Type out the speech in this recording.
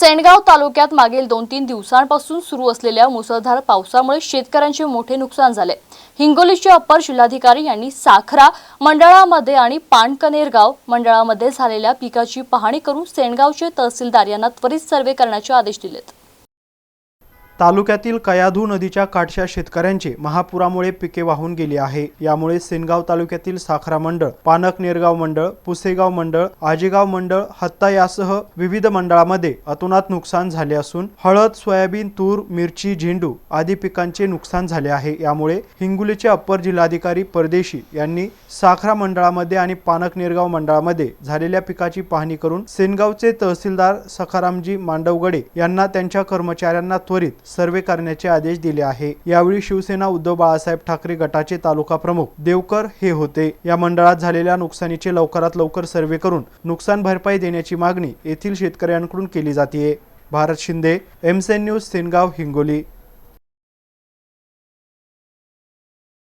सेनगाव तालुक्यात मागील दोन तीन दिवसांपासून सुरू असलेल्या मुसळधार पावसामुळे शेतकऱ्यांचे मोठे नुकसान झाले. हिंगोलीचे अप्पर जिल्हाधिकारी यांनी साखरा मंडळामध्ये आणि पाणकनेरगाव मंडळामध्ये झालेल्या पिकाची पाहणी करून सेनगावचे तहसीलदार यांना त्वरित सर्वे करण्याचे आदेश दिलेत. तालुक्यातील कयाधू नदीच्या काठच्या शेतकऱ्यांचे महापुरामुळे पिके वाहून गेली आहे. यामुळे सेनगाव तालुक्यातील साखरा मंडळ पानक नेरगाव मंडळ पुसेगाव मंडळ आजेगाव मंडळ हत्ता यासह विविध मंडळामध्ये अतोनात नुकसान झाले असून हळद सोयाबीन तूर मिरची झेंडू आदी पिकांचे नुकसान झाले आहे. यामुळे हिंगोलीचे अप्पर जिल्हाधिकारी परदेशी यांनी साखरा मंडळामध्ये आणि पानक नेरगाव मंडळामध्ये झालेल्या पिकाची पाहणी करून सेनगावचे तहसीलदार सखारामजी मांडवगडे यांना त्यांच्या कर्मचाऱ्यांना त्वरित सर्वे करण्याचे आदेश दिले आहे. यावेळी शिवसेना उद्धव बाळासाहेब ठाकरे गटाचे तालुका प्रमुख देवकर हे होते. या मंडळात झालेल्या नुकसानीचे लवकरात लवकर सर्वे करून नुकसान भरपाई देण्याची मागणी येथील शेतकऱ्यांकडून केली जाते भारत शिंदे एमसेन न्यूज सेनगाव हिंगोली.